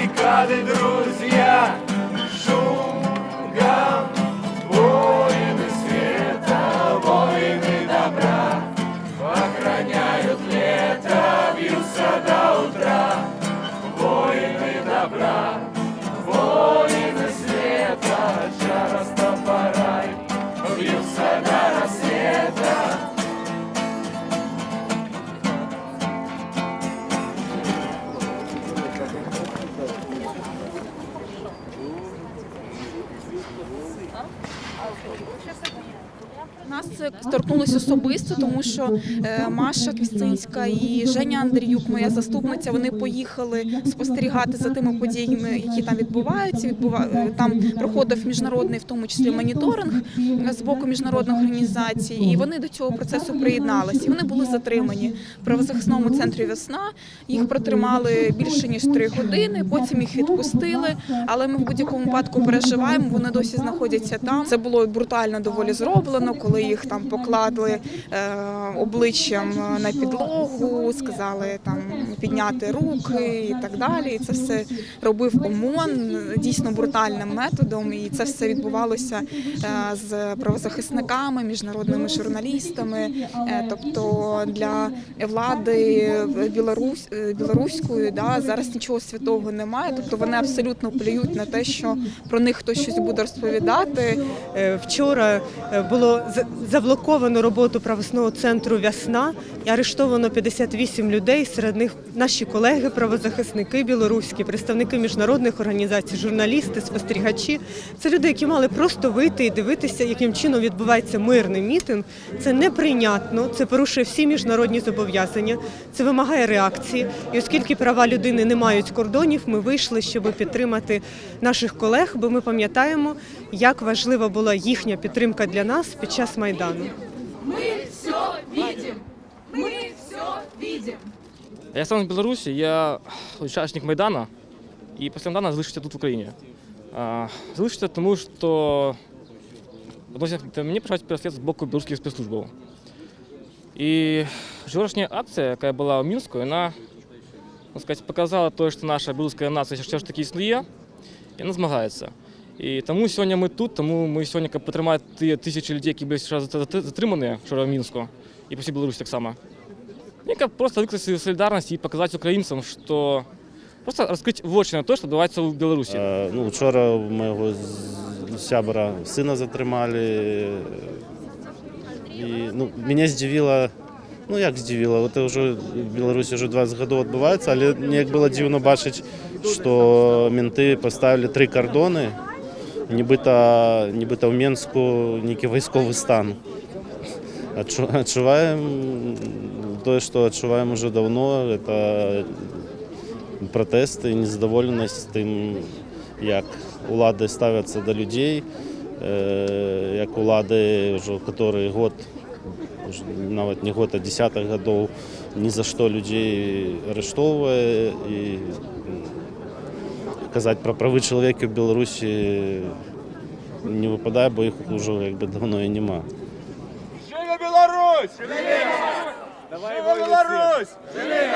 баррикады, друзья, шум, гам, воины света, воины добра, охраняют лето, бьются до утра, воины добра. Сейчас нас це торкнулося особисто, тому що е, Маша Квістинська і Женя Андріюк, моя заступниця, вони поїхали спостерігати за тими подіями, які там відбуваються. Відбува... е, Там проходив міжнародний, в тому числі моніторинг з боку міжнародних організацій, і вони до цього процесу приєдналися. Вони були затримані в правозахисному центрі Весна. Їх протримали більше ніж три години. Потім їх відпустили. Але ми в будь-якому випадку переживаємо. Вони досі знаходяться там. Це було брутально доволі зроблено, коли їх там покладли е, обличчям на підлогу, сказали там підняти руки і так далі. І це все робив ОМОН дійсно брутальним методом. І це все відбувалося е, з правозахисниками, міжнародними журналістами. Е, Тобто для влади Білорусь білоруської да зараз нічого святого немає. Тобто вони абсолютно плюють на те, що про них хтось щось буде розповідати. Вчора е, було заблоковано роботу правосного центру Вясна і арештовано 58 людей. Серед них наші колеги, правозахисники білоруські, представники міжнародних організацій, журналісти, спостерігачі. Це люди, які мали просто вийти і дивитися, яким чином відбувається мирний мітинг. Це неприйнятно, це порушує всі міжнародні зобов'язання, це вимагає реакції. І оскільки права людини не мають кордонів, ми вийшли, щоб підтримати наших колег, бо ми пам'ятаємо, як важлива була їхня підтримка для нас під час майдану. Я сам з Білорусі, я учасник Майдана і після Майдана залишився тут в Україні. Залишився тому, що мені почали переслід з боку білоруських спецслужб. І вчорашня акція, яка була в Мінську, вона сказати, показала те, що наша білоруська нація все ж таки існує і вона змагається. І тому сьогодні ми тут, тому ми сьогодні ті тисячі людей, які були затримані вчора в Мінську, і по всій Білорусі так само. Мне просто выказать солидарность и показать украинцам, что просто раскрыть в очі на те, що відбувається в Білорусі. Е, Ну, вчора моєго сябра сина затримали. І, ну, мене здивило, ну як здивило, от вже в Білорусі вже 20 років відбувається, але як було дивно бачити, що менти поставили три кордони, нібито, нібито в Мінську некий військовий стан. Отчу- Отчуваємо те, що відчуваємо вже давно, це протести, незадоволеність тим, як влади ставляться до людей, е, як влади вже який год, навіть не год, а десяток годів ні за що людей арештовує і казати про права чоловіка в Білорусі не випадає, бо їх вже якби давно і нема. Живе Білорусь! Живе! Живе Білорусь! Живе!